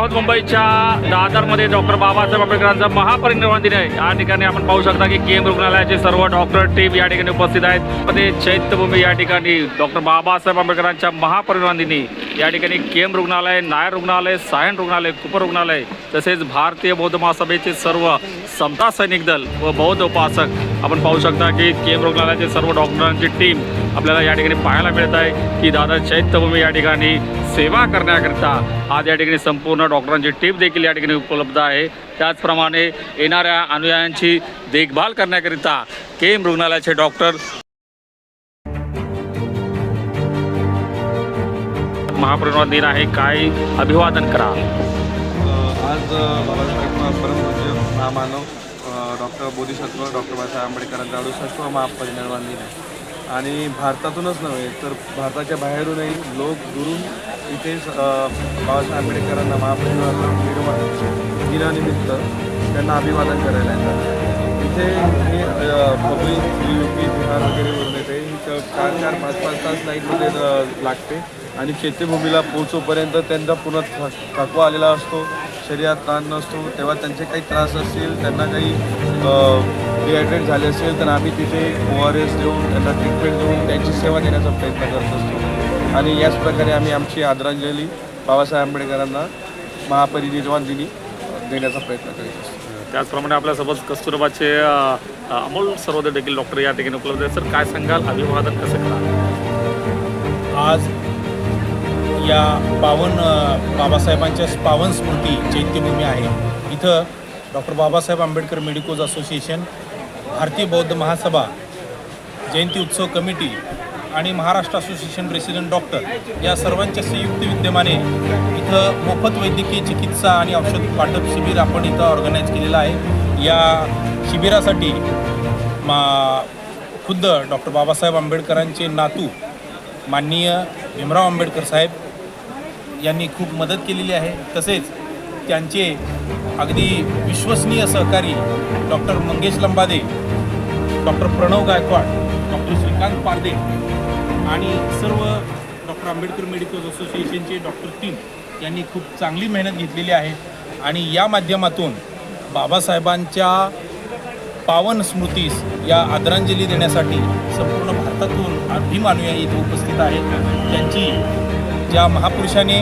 आहोत मुंबईच्या दादरमध्ये डॉक्टर बाबासाहेब आंबेडकरांचा महापरिनिर्वाण दिन आहे. या ठिकाणी आपण पाहू शकता की के एम रुग्णालयाचे सर्व डॉक्टर टीम या ठिकाणी उपस्थित आहेत. मध्ये चैत्यभूमी या ठिकाणी डॉक्टर बाबासाहेब आंबेडकरांच्या महापरिनिर्वाण दिनी या ठिकाणी के एम रुग्णालय नायर रुग्णालय सायन रुग्णालय कुपर रुग्णालय तसेच भारतीय बौद्ध महासभेचे सर्व समता सैनिक दल व बौद्ध उपासक. आपण पाहू शकता की के एम रुग्णालयाचे सर्व डॉक्टरांची टीम आपल्याला या ठिकाणी पाहायला मिळत आहे की दादा चैत्यभूमी या ठिकाणी सेवा करण्याकरिता आज या ठिकाणी संपूर्ण डॉक्टरांची टीम देखील या ठिकाणी उपलब्ध आहे. त्याचप्रमाणे येणाऱ्या अनुयायांची देखभाल करण्याकरिता के एम रुग्णालयाचे डॉक्टर महापरिनिर्वाण दिन आहे. काय अभिवादन करा. आज बाबासाहेब महामानव डॉक्टर बोधिसत्व डॉक्टर बाबासाहेब आंबेडकरांचा अडुसष्टवा महापरिनिर्वाण दिन आहे. आणि भारतातूनच नव्हे तर भारताच्या बाहेरूनही लोक दुरून इथेच बाबासाहेब आंबेडकरांना महापरिनिर्वाण दिनानिमित्त त्यांना अभिवादन करायला येतात. इथे हे पब्लिक यू पी बिहार वगैरेवरून चार चार पाच पाच तास लाईटमध्ये लागते. आणि शेतीभूमीला पोहोचूपर्यंत त्यांचा पुन्हा थकवा आलेला असतो शरीरात ताण नसतो. तेव्हा त्यांचे काही त्रास असतील त्यांना काही डिहायड्रेट झाले असेल तर आम्ही तिथे ओ आर एस देऊन त्यांना ट्रीटमेंट देऊन त्यांची सेवा देण्याचा प्रयत्न करत असतो. आणि याच प्रकारे आम्ही आमची आदरांजली बाबासाहेब आंबेडकरांना महापरिनिर्वाण दिनी देण्याचा प्रयत्न करीत असतो. त्याचप्रमाणे आपल्यासोबत कस्तुरबाचे अमोल सर्वोदय देखील डॉक्टर या ठिकाणी उपलब्ध आहे सर काय सांगाल? अभिवादन कसं करा आज या पावन बाबासाहेबांच्या पावन स्मृती चैत्यभूमी आहे. इथं doctor Babasaheb Ambedkar medicos association Bharatiya Bauddha Mahasabha जयंती उत्सव कमिटी आणि महाराष्ट्र असोसिएशन रेसिडेंट डॉक्टर या सर्वांच्या संयुक्त विद्यमाने इथं मोफत वैद्यकीय चिकित्सा आणि औषध वाटप शिबिर आपण इथं ऑर्गनाईज केलेलं आहे. या शिबिरासाठी मा खुद्द डॉक्टर बाबासाहेब आंबेडकरांचे नातू माननीय भीमराव आंबेडकर साहेब यांनी खूप मदत केलेली आहे. तसेच त्यांचे अगदी विश्वसनीय सहकारी doctor Mangesh Lambade doctor Pranav Gaikwad doctor Shrikant Parde आणि सर्व डॉक्टर आंबेडकर मेडिकल असोसिएशनचे डॉक्टर टीम यांनी खूप चांगली मेहनत घेतलेली आहे. आणि या माध्यमातून बाबासाहेबांच्या पावन स्मृतीस या आदरांजली देण्यासाठी संपूर्ण भारतातून अभिमानुया अनुयायी इथे उपस्थित आहेत. त्यांची ज्या महापुरुषाने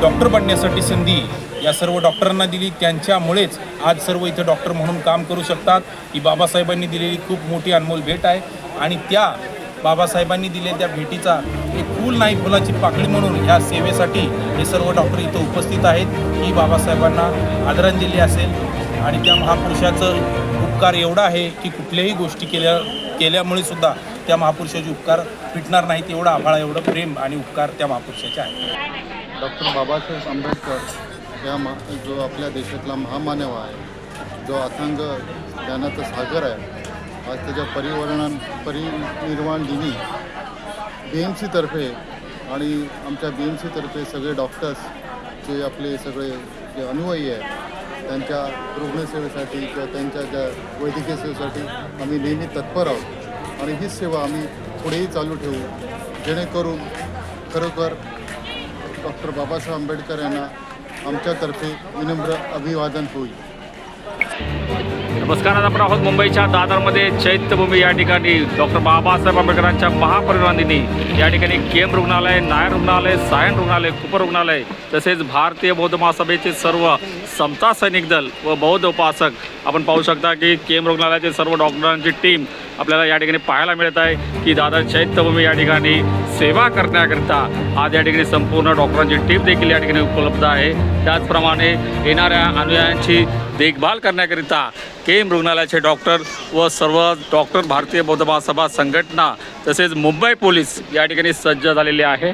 डॉक्टर बनण्यासाठी संधी या सर्व डॉक्टरांना दिली त्यांच्यामुळेच आज सर्व इथं डॉक्टर म्हणून काम करू शकतात. ही बाबासाहेबांनी दिलेली खूप मोठी अनमोल भेट आहे. आणि त्या बाबासाहेबांनी दिलेल्या त्या भेटीचा एक फूल नाही फुलाची पाकळी म्हणून ह्या सेवेसाठी हे सर्व डॉक्टर इथं उपस्थित आहेत. ही बाबासाहेबांना आदरांजली असेल. आणि त्या महापुरुषाचं उपकार एवढा आहे की कुठल्याही गोष्टी केल्या केल्यामुळे सुद्धा त्या महापुरुषाचे उपकार फिटणार नाहीत. एवढा आभाळा एवढं प्रेम आणि उपकार त्या महापुरुषाचे आहे डॉक्टर बाबासाहेब आंबेडकर या मा जो आपल्या देशातला महामानव आहे जो अथांग ज्ञानाचा सागर आहे आज त्याच्या परिवर्णन परिनिर्वाण दिनी बी एम सीतर्फे आणि आमच्या बी एम सीतर्फे सगळे डॉक्टर्स जे आपले सगळे जे अनुयायी आहेत त्यांच्या रुग्णसेवेसाठी किंवा त्यांच्या ज्या वैद्यकीय सेवेसाठी आम्ही नेहमी तत्पर आहोत. आणि हीच सेवा आम्ही पुढेही चालू ठेवू जेणेकरून खरोखर डॉक्टर बाबासाहेब आंबेडकर यांना आमच्यातर्फे विनम्र अभिवादन होईल. नमस्कार आज आपण आहोत मुंबईच्या दादरमध्ये. चैत्यभूमी या ठिकाणी डॉक्टर बाबासाहेब आंबेडकरांच्या महापरिनिर्वाण दिनी या ठिकाणी के एम रुग्णालय नायर रुग्णालय सायन रुग्णालय कुपर रुग्णालय तसेच भारतीय बौद्ध महासभेचे सर्व समता सैनिक दल व बौद्ध उपासक. आपण पाहू शकता की के एम रुग्णालयाचे सर्व डॉक्टरांची टीम आपल्याला या ठिकाणी पाहायला मिळत आहे की दादर चैत्यभूमी या ठिकाणी सेवा करण्याकरिता आज या ठिकाणी संपूर्ण डॉक्टरांची टीम देखील या ठिकाणी उपलब्ध आहे. त्याचप्रमाणे येणाऱ्या अनुयायांची देखभाल करण्याकरिता के एम रुग्णालयाचे डॉक्टर व सर्व डॉक्टर भारतीय बौद्ध महासभा संघटना तसेच मुंबई पोलीस या ठिकाणी सज्ज झालेले आहे.